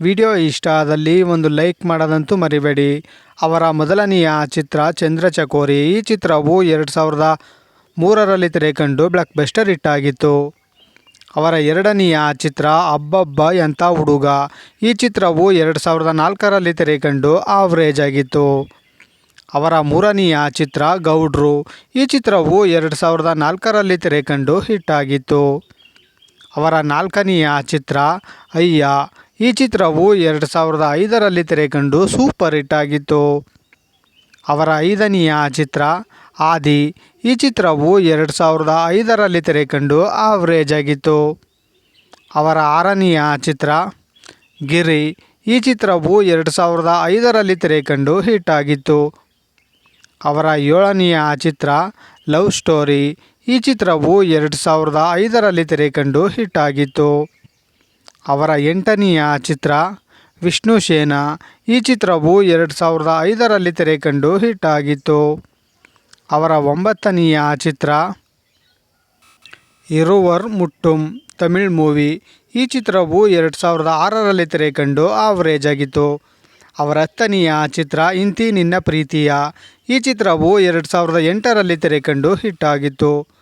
Video ಇಷ್ಟ ಆದಲ್ಲಿ ಒಂದು ಲೈಕ್ ಮಾಡೋದಂತೂ ಮರಿಬೇಡಿ. ಅವರ ಮೊದಲನೆಯ ಚಿತ್ರ ಚಂದ್ರಚಕೋರಿ. ಈ ಚಿತ್ರವು ಎರಡು ಸಾವಿರದ ಮೂರರಲ್ಲಿ ತೆರೆಕಂಡು ಬ್ಲಾಕ್ ಬಸ್ಟರ್ ಹಿಟ್ಟಾಗಿತ್ತು ಅವರ ಎರಡನೆಯ ಚಿತ್ರ ಅಬ್ಬಬ್ಬ ಎಂಥ ಹುಡುಗ. ಈ ಚಿತ್ರವು ಎರಡು ಸಾವಿರದ ನಾಲ್ಕರಲ್ಲಿ ತೆರೆಕಂಡು ಆವ್ರೇಜ್ ಆಗಿತ್ತು. ಅವರ ಮೂರನೆಯ ಚಿತ್ರ ಗೌಡ್ರು. ಈ ಚಿತ್ರವು ಎರಡು ಸಾವಿರದ ನಾಲ್ಕರಲ್ಲಿ ತೆರೆಕಂಡು ಹಿಟ್ಟಾಗಿತ್ತು ಅವರ ನಾಲ್ಕನೆಯ ಚಿತ್ರ ಅಯ್ಯ. ಈ ಚಿತ್ರವು ಎರಡು ಸಾವಿರದ ಐದರಲ್ಲಿ ತೆರೆಕಂಡು ಸೂಪರ್ ಹಿಟ್ ಆಗಿತ್ತು. ಅವರ ಐದನೆಯ ಚಿತ್ರ, ಆದಿ. ಈ ಚಿತ್ರವು ಎರಡು ಸಾವಿರದ ಐದರಲ್ಲಿ ತೆರೆಕಂಡು ಆವ್ರೇಜ್ ಆಗಿತ್ತು. ಅವರ ಆರನೆಯ ಚಿತ್ರ, ಗಿರಿ. ಈ ಚಿತ್ರವು ಎರಡು ಸಾವಿರದ ಐದರಲ್ಲಿ ತೆರೆಕಂಡು ಹಿಟ್ ಆಗಿತ್ತು. ಅವರ ಏಳನೆಯ ಚಿತ್ರ, ಲವ್ ಸ್ಟೋರಿ. ಈ ಚಿತ್ರವು ಎರಡು ಸಾವಿರದ ಐದರಲ್ಲಿ ತೆರೆಕಂಡು ಹಿಟ್ ಆಗಿತ್ತು. ಅವರ ಎಂಟನೆಯ ಚಿತ್ರ ವಿಷ್ಣು ಸೇನ. ಈ ಚಿತ್ರವು ಎರಡು ಸಾವಿರದ ಐದರಲ್ಲಿ ತೆರೆಕಂಡು ಹಿಟ್ ಆಗಿತ್ತು. ಅವರ ಒಂಬತ್ತನೆಯ ಚಿತ್ರ ಇರುವರ್ ಮುಟ್ಟುಂ ತಮಿಳ್ ಮೂವಿ. ಈ ಚಿತ್ರವು ಎರಡು ಸಾವಿರದ ಆರರಲ್ಲಿ ತೆರೆಕಂಡು ಆವರೇಜ್ ಆಗಿತ್ತು. ಅವರ ಹತ್ತನೆಯ ಚಿತ್ರ ಇಂತಿ ನಿನ್ನ ಪ್ರೀತಿಯ. ಈ ಚಿತ್ರವು ಎರಡು ಸಾವಿರದ ಎಂಟರಲ್ಲಿ ತೆರೆಕಂಡು ಹಿಟ್ ಆಗಿತ್ತು.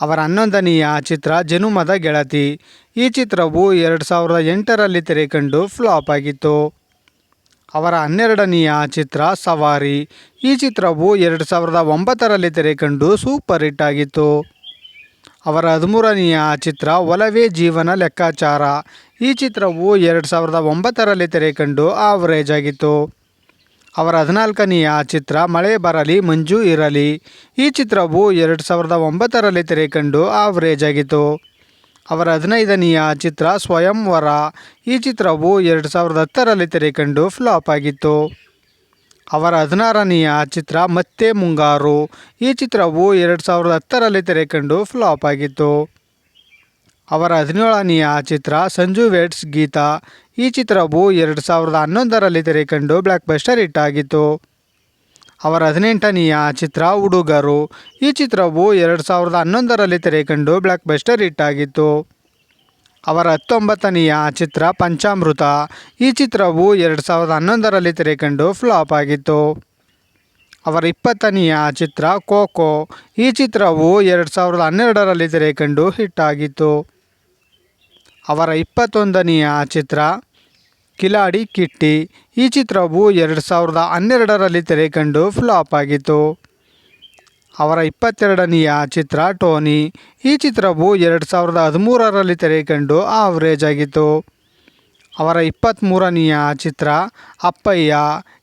ಅವರ ಹನ್ನೊಂದನೆಯ ಚಿತ್ರ ಜನುಮದ ಗೆಳತಿ. ಈ ಚಿತ್ರವು ಎರಡು ಸಾವಿರದ ಎಂಟರಲ್ಲಿ ತೆರೆಕಂಡು ಫ್ಲಾಪ್ ಆಗಿತ್ತು. ಅವರ ಹನ್ನೆರಡನೆಯ ಚಿತ್ರ ಸವಾರಿ. ಈ ಚಿತ್ರವು ಎರಡು ಸಾವಿರದ ಒಂಬತ್ತರಲ್ಲಿ ತೆರೆಕಂಡು ಸೂಪರ್ ಹಿಟ್ ಆಗಿತ್ತು. ಅವರ ಹದಿಮೂರನೆಯ ಚಿತ್ರ ಒಲವೇ ಜೀವನ ಲೆಕ್ಕಾಚಾರ. ಈ ಚಿತ್ರವು ಎರಡು ಸಾವಿರದ ಒಂಬತ್ತರಲ್ಲಿ ತೆರೆಕಂಡು ಆವರೇಜ್ ಆಗಿತ್ತು. ಅವರ ಹದಿನಾಲ್ಕನೆಯ ಚಿತ್ರ ಮಳೆ ಬರಲಿ, ಮಂಜು ಇರಲಿ. ಈ ಚಿತ್ರವು ಎರಡು ಸಾವಿರದ ಒಂಬತ್ತರಲ್ಲಿ ತೆರೆಕಂಡು ಆವರೇಜ್ ಆಗಿತ್ತು. ಅವರ ಹದಿನೈದನೆಯ ಚಿತ್ರ ಸ್ವಯಂವರ. ಈ ಚಿತ್ರವು ಎರಡು ಸಾವಿರದ ಹತ್ತರಲ್ಲಿ ತೆರೆಕಂಡು ಫ್ಲಾಪ್ ಆಗಿತ್ತು. ಅವರ ಹದಿನಾರನೆಯ ಚಿತ್ರ ಮತ್ತೆ ಮುಂಗಾರು. ಈ ಚಿತ್ರವು ಎರಡು ಸಾವಿರದ ಹತ್ತರಲ್ಲಿ ತೆರೆಕಂಡು ಫ್ಲಾಪ್ ಆಗಿತ್ತು. ಅವರ ಹದಿನೇಳನೆಯ ಚಿತ್ರ ಸಂಜು ವೆಡ್ಸ್ ಗೀತಾ. ಈ ಚಿತ್ರವು ಎರಡು ಸಾವಿರದ ಹನ್ನೊಂದರಲ್ಲಿ ತೆರೆಕಂಡು ಬ್ಲ್ಯಾಕ್ ಬಸ್ಟರ್ ಹಿಟ್ ಆಗಿತ್ತು. ಅವರ ಹದಿನೆಂಟನೆಯ ಚಿತ್ರ ಹುಡುಗರು ಈ ಚಿತ್ರವು ಎರಡು ಸಾವಿರದ ಹನ್ನೊಂದರಲ್ಲಿ ತೆರೆಕಂಡು ಬ್ಲ್ಯಾಕ್ ಬಸ್ಟರ್ ಹಿಟ್ ಆಗಿತ್ತು. ಅವರ ಹತ್ತೊಂಬತ್ತನೆಯ ಚಿತ್ರ ಪಂಚಾಮೃತ. ಈ ಚಿತ್ರವು ಎರಡು ಸಾವಿರದ ಹನ್ನೊಂದರಲ್ಲಿ ತೆರೆಕಂಡು ಫ್ಲಾಪ್ ಆಗಿತ್ತು. ಅವರ ಇಪ್ಪತ್ತನೆಯ ಚಿತ್ರ ಕೋಕೋ. ಈ ಚಿತ್ರವು ಎರಡು ಸಾವಿರದ ಹನ್ನೆರಡರಲ್ಲಿ ತೆರೆಕಂಡು ಹಿಟ್ ಆಗಿತ್ತು. ಅವರ ಇಪ್ಪತ್ತೊಂದನೆಯ ಚಿತ್ರ ಕಿಲಾಡಿ ಕಿಟ್ಟಿ. ಈ ಚಿತ್ರವು ಎರಡು ಸಾವಿರದ ಹನ್ನೆರಡರಲ್ಲಿ ತೆರೆಕಂಡು ಫ್ಲಾಪ್ ಆಗಿತ್ತು. ಅವರ ಇಪ್ಪತ್ತೆರಡನೆಯ ಚಿತ್ರ ಟೋನಿ. ಈ ಚಿತ್ರವು ಎರಡು ಸಾವಿರದ ಹದಿಮೂರರಲ್ಲಿ ತೆರೆಕಂಡು ಆವ್ರೇಜ್ ಆಗಿತ್ತು. ಅವರ ಇಪ್ಪತ್ತ್ಮೂರನೆಯ ಚಿತ್ರ ಅಪ್ಪಯ್ಯ.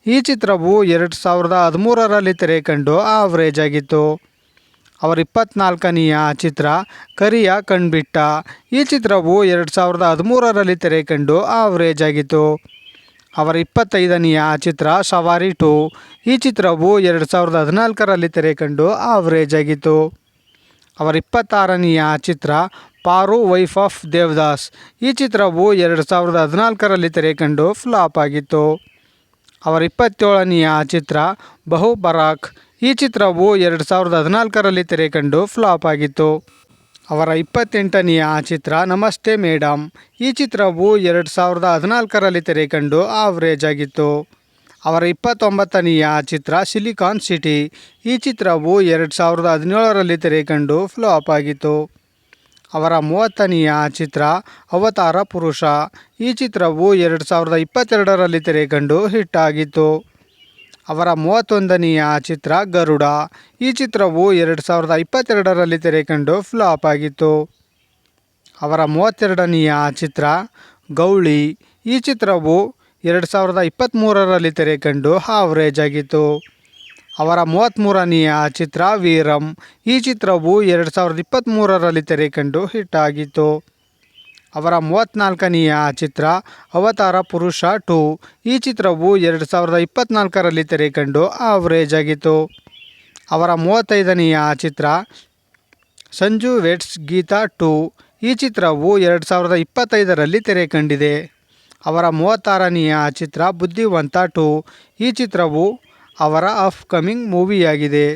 ಈ ಚಿತ್ರವು ಎರಡು ಸಾವಿರದ ಹದಿಮೂರರಲ್ಲಿ ತೆರೆಕಂಡು ಆವ್ರೇಜ್ ಆಗಿತ್ತು. ಅವರ ಇಪ್ಪತ್ತ್ನಾಲ್ಕನೆಯ ಚಿತ್ರ ಕರಿಯ ಕಣ್ಬಿಟ್ಟ. ಈ ಚಿತ್ರವು ಎರಡು ಸಾವಿರದ ಹದಿಮೂರರಲ್ಲಿ ತೆರೆಕಂಡು ಆವ್ರೇಜ್ ಆಗಿತ್ತು. ಅವರ ಇಪ್ಪತ್ತೈದನೆಯ ಚಿತ್ರ ಸವಾರಿ ಟು. ಈ ಚಿತ್ರವು ಎರಡು ಸಾವಿರದ ಹದಿನಾಲ್ಕರಲ್ಲಿ ತೆರೆಕಂಡು ಆವ್ರೇಜ್ ಆಗಿತ್ತು. ಅವರ ಇಪ್ಪತ್ತಾರನೆಯ ಚಿತ್ರ ಪಾರು, ವೈಫ್ ಆಫ್ ದೇವದಾಸ್. ಈ ಚಿತ್ರವು ಎರಡು ಸಾವಿರದ ಹದಿನಾಲ್ಕರಲ್ಲಿ ತೆರೆಕಂಡು ಫ್ಲಾಪ್ ಆಗಿತ್ತು. ಅವರ ಇಪ್ಪತ್ತೇಳನೆಯ ಚಿತ್ರ ಬಹು ಬರಾಕ್ ಈ ಚಿತ್ರವು ಎರಡು ಸಾವಿರದ ಹದಿನಾಲ್ಕರಲ್ಲಿ ತೆರೆಕಂಡು ಫ್ಲಾಪ್ ಆಗಿತ್ತು. ಅವರ ಇಪ್ಪತ್ತೆಂಟನೆಯ ಚಿತ್ರ ನಮಸ್ತೆ ಮೇಡಮ್ ಈ ಚಿತ್ರವು ಎರಡು ಸಾವಿರದ ಹದಿನಾಲ್ಕರಲ್ಲಿ ತೆರೆಕಂಡು ಆವ್ರೇಜ್ ಆಗಿತ್ತು. ಅವರ ಇಪ್ಪತ್ತೊಂಬತ್ತನೆಯ ಚಿತ್ರ ಸಿಲಿಕಾನ್ ಸಿಟಿ. ಈ ಚಿತ್ರವು ಎರಡು ಸಾವಿರದ ಹದಿನೇಳರಲ್ಲಿ ತೆರೆಕಂಡು ಫ್ಲಾಪ್ ಆಗಿತ್ತು. ಅವರ ಮೂವತ್ತನೆಯ ಚಿತ್ರ ಅವತಾರ ಪುರುಷ. ಈ ಚಿತ್ರವು ಎರಡು ಸಾವಿರದ ಇಪ್ಪತ್ತೆರಡರಲ್ಲಿ ತೆರೆಕಂಡು ಹಿಟ್ಟಾಗಿತ್ತು. ಅವರ ಮೂವತ್ತೊಂದನೆಯ ಚಿತ್ರ ಗರುಡ. ಈ ಚಿತ್ರವು ಎರಡು ಸಾವಿರದ ಇಪ್ಪತ್ತೆರಡರಲ್ಲಿ ತೆರೆಕಂಡು ಫ್ಲಾಪ್ ಆಗಿತ್ತು. ಅವರ ಮೂವತ್ತೆರಡನೆಯ ಚಿತ್ರ ಗೌಳಿ. ಈ ಚಿತ್ರವು ಎರಡು ಸಾವಿರದ ಇಪ್ಪತ್ತ್ಮೂರರಲ್ಲಿ ತೆರೆಕಂಡು ಆವ್ರೇಜ್ ಆಗಿತ್ತು. ಅವರ ಮೂವತ್ತ್ಮೂರನೆಯ ಚಿತ್ರ ವೀರಂ. ಈ ಚಿತ್ರವು ಎರಡು ಸಾವಿರದ ಇಪ್ಪತ್ತ್ಮೂರರಲ್ಲಿ ತೆರೆಕಂಡು ಹಿಟ್ ಆಗಿತ್ತು. ಅವರ ಮೂವತ್ತ್ನಾಲ್ಕನೆಯ ಚಿತ್ರ ಅವತಾರ ಪುರುಷ ಟು. ಈ ಚಿತ್ರವು ಎರಡು ಸಾವಿರದ ಇಪ್ಪತ್ತ್ನಾಲ್ಕರಲ್ಲಿ ತೆರೆ ಕಂಡು ಆವರೇಜ್ ಆಗಿತ್ತು. ಅವರ ಮೂವತ್ತೈದನೆಯ ಚಿತ್ರ ಸಂಜು ವೆಟ್ಸ್ ಗೀತಾ ಟು. ಈ ಚಿತ್ರವು ಎರಡು ಸಾವಿರದ ಇಪ್ಪತ್ತೈದರಲ್ಲಿ ತೆರೆ ಕಂಡಿದೆ ಅವರ ಮೂವತ್ತಾರನೆಯ ಚಿತ್ರ ಬುದ್ಧಿವಂತ ಟು. ಈ ಚಿತ್ರವು ಅವರ ಅಪ್ಕಮಿಂಗ್ ಮೂವಿಯಾಗಿದೆ.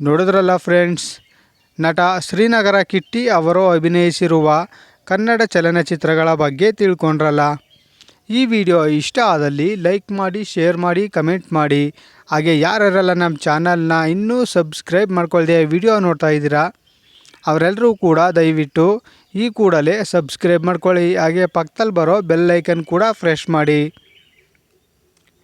ನೋಡಿದ್ರಲ್ಲ ಫ್ರೆಂಡ್ಸ್, ನಟ ಶ್ರೀನಗರ ಕಿಟ್ಟಿ ಅವರು ಅಭಿನಯಿಸಿರುವ ಕನ್ನಡ ಚಲನಚಿತ್ರಗಳ ಬಗ್ಗೆ ತಿಳ್ಕೊಂಡ್ರಲ್ಲ. ಈ ವಿಡಿಯೋ ಇಷ್ಟ ಆದಲ್ಲಿ ಲೈಕ್ ಮಾಡಿ, ಶೇರ್ ಮಾಡಿ, ಕಮೆಂಟ್ ಮಾಡಿ. ಹಾಗೆ ಯಾರ್ಯಾರೆಲ್ಲ ನಮ್ಮ ಚಾನಲ್ನ ಇನ್ನೂ ಸಬ್ಸ್ಕ್ರೈಬ್ ಮಾಡ್ಕೊಳ್ದೆ ವಿಡಿಯೋ ನೋಡ್ತಾ ಇದ್ದೀರಾ, ಅವರೆಲ್ಲರೂ ಕೂಡ ದಯವಿಟ್ಟು ಈ ಕೂಡಲೇ ಸಬ್ಸ್ಕ್ರೈಬ್ ಮಾಡ್ಕೊಳ್ಳಿ. ಹಾಗೆ ಪಕ್ಕದಲ್ಲಿ ಬರೋ ಬೆಲ್ ಐಕನ್ ಕೂಡ ಫ್ರೆಶ್ ಮಾಡಿ.